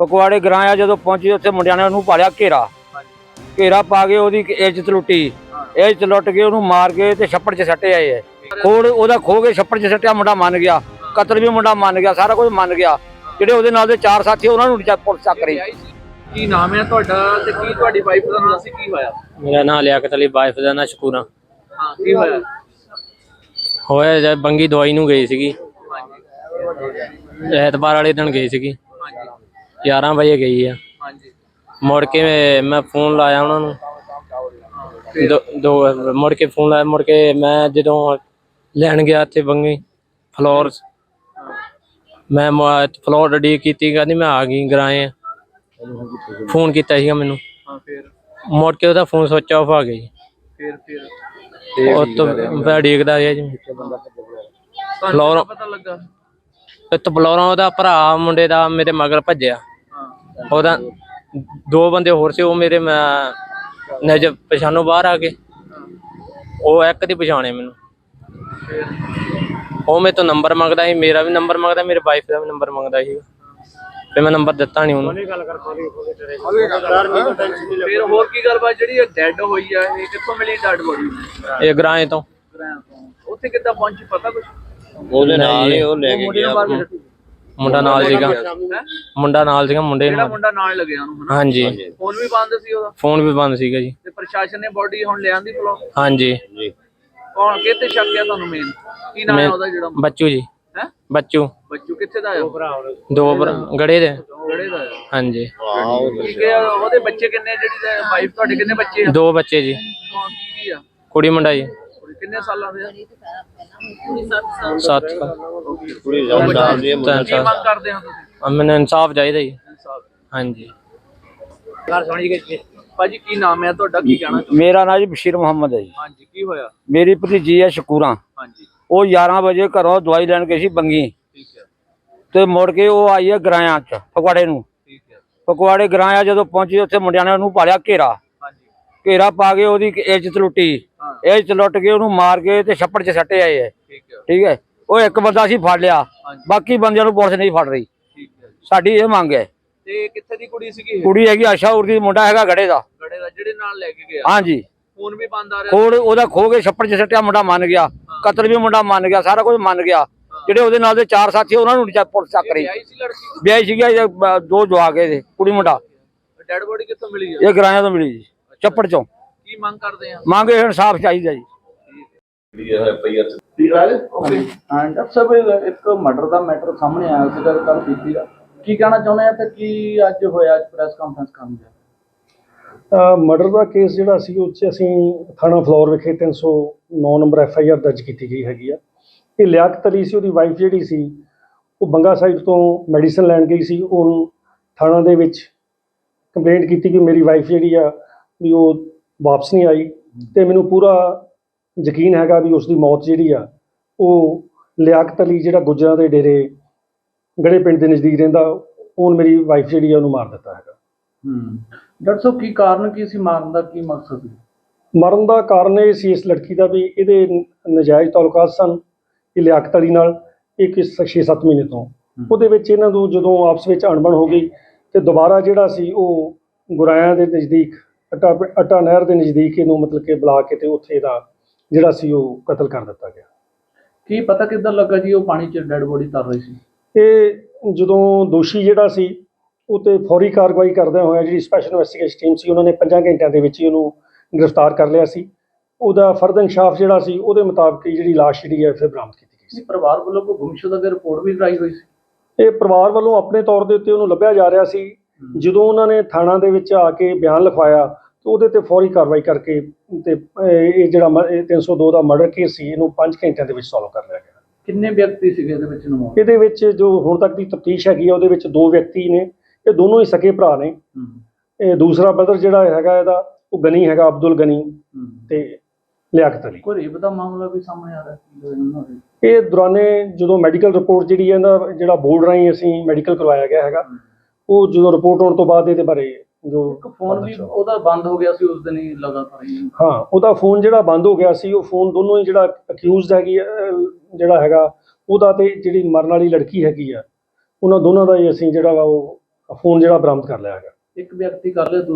ਫਕਵਾੜੇ ਗਰਾਇਆ ਜਦੋਂ ਪਹੁੰਚੀ ਉੱਥੇ ਮੁੰਡਿਆਂ ਨੇ ਉਹਨੂੰ ਪਾਲਿਆ ਘੇਰਾ। ਘੇਰਾ ਪਾ ਕੇ ਉਹਦੀ ਇੱਜ਼ਤ ਲੁੱਟੀ। ਇੱਜ਼ਤ ਲੁੱਟ ਕੇ ਉਹਨੂੰ ਮਾਰ ਕੇ ਤੇ ਛੱਪੜ 'ਚ ਸੱਟੇ ਆਏ ਹੈ ਖੋੜ ਉਹਦਾ ਖੋ ਕੇ ਛੱਪੜ 'ਚ ਸੱਟਿਆ ਮੁੰਡਾ ਮੰਨ ਗਿਆ। ਕਤਲ ਵੀ ਮੁੰਡਾ ਮੰਨ ਗਿਆ ਸਾਰਾ ਕੁਝ ਮੰਨ ਗਿਆ। ਜਿਹੜੇ ਉਹਦੇ ਨਾਲ ਦੇ ਚਾਰ ਸਾਥੀ ਉਹਨਾਂ ਨੂੰ ਪੁਲਿਸ ਚੱਕ ਰਹੀ। ਕੀ ਨਾਮ ਹੈ ਤੁਹਾਡਾ ਤੇ ਕੀ ਤੁਹਾਡੀ ਵਾਈਫ ਦਾ ਨਾਮ ਸੀ ਕੀ ਹੋਇਆ? ਮੇਰਾ ਨਾਮ ਲਿਆਕਤ ਅਲੀ ਵਾਈਫ ਦਾ ਨਾਂ ਸ਼ਕੂਰਾ ਹਾਂ ਕੀ ਹੋਇਆ? ਹੋਇਆ ਜਦ ਬੰਗੀ ਦਵਾਈ ਨੂੰ ਗਈ ਸੀਗੀ। ਐਤਵਾਰ ਵਾਲੇ ਦਿਨ ਗਈ ਸੀਗੀ। 11 ਵਜੇ ਗਈ ਆ। ਹਾਂਜੀ। ਮੁੜ ਕੇ ਮੈਂ- ਮੈਂ ਫੋਨ ਲਾਇਆ ਉਹਨਾਂ ਨੂੰ। ਦੋ ਦੋ ਮੁੜ ਕੇ ਫੋਨ ਲਾਇਆ ਮੁੜ ਕੇ ਮੈਂ ਜਦੋਂ ਲੈਣ ਗਿਆ ਤੇ ਬੰਗੀ ਫਲੋਰ। ਮੈਂ ਮ- ਫਲੋਰ ਡੀ ਕੀਤੀ ਕਹਿੰਦੀ ਮੈਂ ਆ ਗਈ ਗਰਾਏ ਆ। ਫੋਨ ਕੀਤਾ ਸੀਗਾ ਮੈਨੂੰ। ਹਾਂ ਫਿਰ? ਮੁੜ ਕੇ ਉਹਦਾ ਫੋਨ ਸੁੱਚ ਆਫ ਆ ਗਿਆ ਜੀ। ਫਿਰ ਫਿਰ? ਉਹ ਤੋਂ ਮੈਂ ਡੀਕਦਾ ਰਿਹਾ ਜੀ। ਤੁਹਾਨੂੰ ਫਲੋਰ- ਪਤਾ ਲੱਗਾ? ਤੇ ਫਲੋਰਾਂ ਉਹਦਾ ਭਰਾ ਮੁੰਡੇ ਦਾ ਮੇਰੇ ਮਗਰ ਭੱਜਿਆ। ਉਹਦਾ ਦੋ ਬੰਦੇ ਹੋਰ ਸੀ ਉਹ ਮੇਰੇ ਮੈਂ ਨਜ਼ਰ ਪਛਾਣੋਂ ਬਾਹਰ ਆ ਗਏ। ਉਹ ਇੱਕ ਦੀ ਪਛਾਣੇ ਮੈਨੂੰ। ਉਹ ਮੇਰੇ ਤੋਂ ਨੰਬਰ ਮੰਗਦਾ ਸੀ ਮੇਰਾ ਵੀ ਨੰਬਰ ਮੰਗਦਾ ਮੇਰੇ ਵਾਈਫ ਦਾ ਵੀ ਨੰਬਰ ਮੰਗਦਾ ਸੀ। ਤੇ ਮੈਂ ਨੰਬਰ ਦਿੱਤਾ ਨਹੀਂ ਉਹਨੂੰ। ਫਿਰ ਹੋਰ ਕੀ ਗੱਲਬਾਤ ਜਿਹੜੀ ਡੈੱਡ ਹੋਈ ਆ ਇਹ ਕਿੱਥੋਂ ਮਿਲੀ ਡੈੱਡ ਬੋਡੀ ਇਹ ਗਰਾਏ ਤੋਂ। ਉੱਥੇ ਕਿੱਦਾਂ ਪਹੁੰਚੀ ਪਤਾ ਕੁਝ ਉਹਦੇ ਨਾਲ ਹੀ ਉਹ ਲੈ ਕੇ ਮੁੰਡਾ ਨਾਲ ਸੀਗਾ? ਮੁੰਡਾ ਨਾਲ ਸੀਗਾ ਮੁੰਡੇ ਜਿਹੜਾ ਨੂੰ ਮੁੰਡਾ ਨਾਲ ਲੱਗਿਆ ਉਹਨੂੰ ਹਨਾ? ਹਾਂਜੀ। ਫੋਨ ਵੀ ਬੰਦ ਸੀ ਉਹਦਾ? ਫੋਨ ਵੀ ਬੰਦ ਸੀਗਾ ਜੀ। ਤੇ ਪ੍ਰਸ਼ਾਸਨ ਨੇ ਬੋਡੀ ਹੁਣ ਲਿਆਂਦੀ ਫਲੋ ਹਾਂਜੀ। ਕੌਣ ਕਿੱਥੇ ਸ਼ੱਕ ਹੈ ਤੁਹਾਨੂੰ ਮੇਨ ਕੀ ਨਾਮ ਹੈ ਮੈਂ- ਉਹਦਾ ਜਿਹੜਾ ਬੱਚੂ ਜੀ। ਹੈ? ਬੱਚੂ। ਬੱਚੂ ਕਿੱਥੇ ਦਾ ਹੈ ਉਹ? ਦੋ ਭਰਾ- ਗੜੇ ਦੇ। ਗੜੇ ਦਾ ਹੈ ਹਾਂਜੀ। ਠੀਕ ਹੈ ਉਹਦੇ ਬੱਚੇ ਕਿੰਨੇ ਜਿਹੜੀ ਵਾਈਫ ਤੁਹਾਡੇ ਕਿੰਨੇ ਬੱਚੇ ਆ? ਦੋ ਬੱਚੇ ਜੀ। ਕੌਣ ਕੀ ਕੀ ਆ? ਕੁੜੀ ਮੁੰਡਾ ਜੀ। ਕਿੰਨੇ ਸਾਲਾਂ ਦੇ ਆ? ਸੱਤ ਕੀ ਤਿੰਨ ਮੰਗ ਕਰਦੇ ਹੋ ਤੁਸੀਂ? ਮੈਨੂੰ ਇਨਸਾਫ ਚਾਹੀਦਾ ਜੀ। ਇਨਸਾਫ਼। ਹਾਂਜੀ। ਭਾਜੀ ਕੀ ਨਾਮ ਹੈ? ਤੁਹਾਡਾ ਕੀ ਕਹਿਣਾ ਚਾਹੁੰਦੇ ਮੇਰਾ ਨਾਂ ਜੀ ਬਸ਼ੀਰ ਮੁਹੰਮਦ ਹੈ ਜੀ। ਹਾਂਜੀ ਕੀ ਹੋਇਆ? ਮੇਰੀ ਭਤੀਜੀ ਹੈ ਸ਼ਕੂਰਾ। ਹਾਂਜੀ। ਉਹ 11 ਵਜੇ ਘਰੋਂ ਦਵਾਈ ਲੈਣ ਗਈ ਸੀ ਬੰਗੀ। ਠੀਕ ਹੈ। ਤੇ ਮੁੜ ਕੇ ਉਹ ਆਈ ਹੈ ਗਰਾਇਆ 'ਚ ਫਕਵਾੜੇ ਨੂੰ। ਠੀਕ ਹੈ। ਫਕਵਾੜੇ ਗਰਾਇਆ ਜਦੋਂ ਪਹੁੰਚੀ ਉੱਥੇ ਮੁੰਡਿਆਂ ਨੇ ਉਹਨੂੰ ਪਾਲਿਆ ਘੇਰਾ। ਘੇਰਾ ਪਾ ਕੇ ਉਹਦੀ ਇੱਜ਼ਤ ਲੁੱਟੀ। ਇੱਜ਼ਤ ਲੁੱਟ ਕੇ ਉਹਨੂੰ ਮਾਰ ਕੇ ਤੇ ਛੱਪੜ 'ਚ ਸੱਟੇ ਆਏ ਹੈ। ਠੀਕ ਹੈ? ਉਹ ਇੱਕ ਬੰਦਾ ਸੀ ਫੜ ਲਿਆ। ਬਾਕੀ ਬੰਦਿਆਂ ਨੂੰ ਪੁਲਿਸ ਨਹੀਂ ਫੜ ਰਹੀ। ਜੀ। ਸਾਡੀ ਇਹ ਮੰਗ ਹੈ। ਤੇ ਕਿੱਥੇ ਦੀ ਕੁੜੀ ਸੀਗੀ? ਕੁੜੀ ਹੈਗੀ ਉਰਦੀ ਮੁੰਡਾ ਹੈਗਾ ਗੜੇ ਦਾ। ਗੜੇ ਦਾ ਜਿਹੜੇ ਨਾਲ ਲੈ ਕੇ ਗਿਆ। ਹਾਂਜੀ। ਫੋਨ ਵੀ ਬੰਦ ਆ ਰਿਹਾ ਖੋੜ ਉਹਦਾ ਖੋ ਕੇ ਛੱਪੜ 'ਚ ਸੱਟਿਆ ਮੁੰਡਾ ਮੰਨ ਗਿਆ। ਕਤਲ ਵੀ ਮੁੰਡਾ ਮੰਨ ਗਿਆ ਸਾਰਾ ਕੁਝ ਮੰਨ ਗਿਆ। ਜਿਹੜੇ ਉਹਦੇ ਨਾਲ ਦੇ ਚਾਰ ਸਾਥੀ ਉਹਨਾਂ ਨੂੰ ਪੁਲਿਸ ਚੱਕ ਰਹੀ। ਵਿਆਹੀ ਸੀਗਾ ਦੋ ਜਵਾਕ ਇਹਦੇ ਕੁੜੀ ਮੁੰਡਾ। ਡੈਡ ਬੋਡੀ ਕਿੱਥੋਂ ਮਿਲੀ ਇਹ ਗਰਾਇਆ ਤੋਂ ਮਿਲੀ ਜੀ। ਚੱਪੜ ਚੋਂ। ਕੀ ਮੰਗ ਕਰਦੇ ਆ? ਮੰਗੇ ਇਨਸਾਫ ਚਾਹੀਦਾ ਜੀ। ਹਾਂ ਡਾਕਟਰ ਸਾਹਿਬ ਇਹ ਇੱਕ ਮਰਡਰ ਦਾ ਮੈਟਰ ਸਾਹਮਣੇ ਆਇਆ ਸੀਗਾ ਕੱਲ ਬੀਤੀ ਦਾ ਕੀ ਕਹਿਣਾ ਚਾਹੁੰਦੇ ਆ ਤੇ ਕੀ ਅੱਜ ਹੋਇਆ ਅੱਜ ਪ੍ਰੈਸ ਕਾਨਫਰੰਸ ਕਰਨ ਜਾ ਮਰਡਰ ਦਾ ਕੇਸ ਜਿਹੜਾ ਸੀ ਉਹ 'ਚ ਅਸੀਂ ਥਾਣਾ ਫਲੋਰ ਵਿਖੇ 309 ਨੰਬਰ ਐਫ ਆਈ ਆਰ ਦਰਜ ਕੀਤੀ ਗਈ ਹੈਗੀ ਆ। ਇਹ ਲਿਆਕਤ ਅਲੀ ਸੀ ਉਹਦੀ ਵਾਈਫ ਜਿਹੜੀ ਸੀ ਉਹ ਬੰਗਾ ਸਾਈਡ ਤੋਂ ਮੈਡੀਸਨ ਲੈਣ ਗਈ ਸੀ। ਉਹ ਥਾਣਾ ਦੇ ਵਿੱਚ ਕੰਪਲੇਂਟ ਕੀਤੀ ਕਿ ਮੇਰੀ ਵਾਈਫ ਜਿਹੜੀ ਆ ਵੀ ਉਹ ਵਾਪਸ ਨਹੀਂ ਆਈ ਤੇ ਮੈਨੂੰ ਪੂਰਾ ਯਕੀਨ ਹੈਗਾ ਵੀ ਉਸ ਦੀ ਮੌਤ ਜਿਹੜੀ ਆ ਉਹ ਲਿਆਕਤ ਅਲੀ ਜਿਹੜਾ ਗੁੱਜਰਾਂ ਦੇ ਡੇਰੇ ਗੜੇ ਪਿੰਡ ਦੇ ਨਜ਼ਦੀਕ ਰਹਿੰਦਾ ਉਹ ਮੇਰੀ ਵਾਈਫ ਜਿਹੜੀ ਆ ਉਹਨੂੰ ਮਾਰ ਦਿੱਤਾ ਹੈਗਾ। ਹੂੰ। ਡਾਕਟਰ ਸਾਹਿਬ ਕੀ ਕਾਰਨ ਕੀ ਸੀ ਮਾਰਨ ਦਾ ਕੀ ਮਕਸਦ ਸੀ? ਮਰਨ ਦਾ ਕਾਰਨ ਇਹ ਸੀ ਇਸ ਲੜਕੀ ਦਾ ਵੀ ਇਹਦੇ ਨਜਾਇਜ਼ ਤਾਲੁਕਾਤ ਸਨ ਇਹ ਲਿਆਕਤ ਅਲੀ ਨਾਲ ਇੱਕ 6-7 ਮਹੀਨੇ ਤੋਂ। ਉਹਦੇ ਵਿੱਚ ਇਹਨਾਂ ਨੂੰ ਜਦੋਂ ਆਪਸ ਵਿੱਚ ਅਣਬਣ ਹੋ ਗਈ ਤੇ ਦੁਬਾਰਾ ਜਿਹੜਾ ਸੀ ਉਹ ਗੁਰਾਇਆਂ ਦੇ ਨਜ਼ਦੀਕ ਅਟਾ ਅਟਾ ਨਹਿਰ ਦੇ ਨਜ਼ਦੀਕ ਇਹਨੂੰ ਮਤਲਬ ਕਿ ਬੁਲਾ ਕੇ ਤੇ ਉੱਥੇ ਦਾ ਜਿਹੜਾ ਸੀ ਉਹ ਕਤਲ ਕਰ ਦਿੱਤਾ ਗਿਆ। ਕੀ ਪਤਾ ਕਿੱਦਾਂ ਲੱਗਾ ਜੀ ਉਹ ਪਾਣੀ 'ਚ ਡੈਡ ਬੋਡੀ ਤਰ ਰਹੀ ਸੀ? ਇਹ ਜਦੋਂ ਦੋਸ਼ੀ ਜਿਹੜਾ ਸੀ ਉਹ ਤੇ ਫੌਰੀ ਕਾਰਵਾਈ ਕਰਦਿਆਂ ਹੋਇਆ ਜਿਹੜੀ ਸਪੈਸ਼ਲ ਇਨਵੈਸਟੀਗੇਸ਼ਨ ਟੀਮ ਸੀ ਉਹਨਾਂ ਨੇ 5 ਘੰਟਿਆਂ ਦੇ ਵਿੱਚ ਹੀ ਉਹਨੂੰ ਗ੍ਰਿਫਤਾਰ ਕਰ ਲਿਆ ਸੀ। ਉਹਦਾ ਫਰਦਰ ਇਨਸ਼ਾਫ ਜਿਹੜਾ ਸੀ ਉਹਦੇ ਮੁਤਾਬਕ ਜਿਹੜੀ ਲਾਸ਼ ਜਿਹੜੀ ਹੈ ਫਿਰ ਬਰਾਮਦ ਕੀਤੀ ਗਈ ਇਸ ਪਰਿਵਾਰ ਵੱਲੋਂ ਕੋਈ ਗੁੰਮਸ਼ੁਦਾ ਦੀ ਰਿਪੋਰਟ ਵੀ ਕਰਾਈ ਹੋਈ ਸੀ ਸੀ? ਇਹ ਪਰਿਵਾਰ ਵੱਲੋਂ ਆਪਣੇ ਤੌਰ ਦੇ ਉੱਤੇ ਉਹਨੂੰ ਲੱਭਿਆ ਜਾ ਰਿਹਾ ਸੀ। ਜਦੋਂ ਉਹਨਾਂ ਨੇ ਥਾਣਾ ਦੇ ਵਿੱਚ ਆ ਕੇ ਬਿਆਨ ਲਿਖਵਾਇਆ ਤਾਂ ਉਹਦੇ ਤੇ ਫੌਰੀ ਕਾਰਵਾਈ ਕਰਕੇ ਤੇ ਇਹ ਜਿਹੜਾ ਮ- ਇਹ 302 ਦਾ ਮਰਡਰ ਕੇਸ ਸੀ ਇਹਨੂੰ 5 ਘੰਟਿਆਂ ਦੇ ਵਿੱਚ ਸੋਲਵ ਕਰ ਲਿਆ ਗਿਆ। ਕਿੰਨੇ ਵਿਅਕਤੀ ਸੀਗੇ ਇਹਦੇ ਵਿੱਚ ਨਮੋ ਇਹਦੇ ਵਿੱਚ ਜੋ ਹੁਣ ਤੱਕ ਦੀ ਤਫਤੀਸ਼ ਹੈਗੀ ਆ ਉਹਦੇ ਵਿੱਚ ਦੋ ਵਿਅਕਤੀ ਨੇ ਇਹ ਦੋਨੋਂ ਹੀ ਸਕੇ ਭਰਾ ਨੇ। ਇਹ ਦੂਸਰਾ ਬ੍ਰਦਰ ਜਿਹੜਾ ਹੈਗਾ ਇਹਦਾ ਉਹ ਗਨੀ ਹੈਗਾ ਅਬਦੁਲ ਗਨੀ ਤੇ ਲਿਆਕਤ ਅਲੀ। ਕੋਈ ਰੇਪ ਦਾ ਮਾਮਲਾ ਵੀ ਸਾਹਮਣੇ ਆ ਰਿਹਾ ਇਹਨਾਂ? ਇਹ ਦੌਰਾਨੇ ਜਦੋਂ ਮੈਡੀਕਲ ਰਿਪੋਰਟ ਜਿਹੜੀ ਹੈ ਇਹਦਾ ਜਿਹੜਾ ਬੋਰਡ ਰਾਹੀਂ ਅਸੀਂ ਮੈਡੀਕਲ ਕਰਵਾਇਆ ਗਿਆ ਹੈਗਾ ਉਹ ਜਦੋਂ ਰਿਪੋਰਟ ਆਉਣ ਤੋਂ ਬਾਅਦ ਇਹਦੇ ਬਾਰੇ ਜੋ ਇੱਕ ਫੋਨ ਵੀ ਉਹਦਾ ਬੰਦ ਹੋ ਗਿਆ ਸੀ ਉਸ ਦਿਨ ਹੀ ਲਗਾਤਾਰ ਹੀ। ਹਾਂ ਉਹਦਾ ਫੋਨ ਜਿਹੜਾ ਬੰਦ ਹੋ ਗਿਆ ਸੀ ਉਹ ਫੋਨ ਦੋਨੋਂ ਹੀ ਜਿਹੜਾ ਅਕਿਊਜ਼ਡ ਹੈਗੀ ਜਿਹੜਾ ਹੈਗਾ ਉਹਦਾ ਤੇ ਜਿਹੜੀ ਮਰਨ ਵਾਲੀ ਲੜਕੀ ਹੈਗੀ ਆ ਉਹਨਾਂ ਦੋਨਾਂ ਦਾ ਹੀ ਅਸੀਂ ਜਿਹੜਾ ਵਾ ਉਹ ਫੋਨ ਜਿਹੜਾ ਬਰਾਮਦ ਕਰ ਲਿਆ ਹੈਗਾ। ਇੱਕ ਵਿਅਕਤੀ ਕਰ ਲਿਆ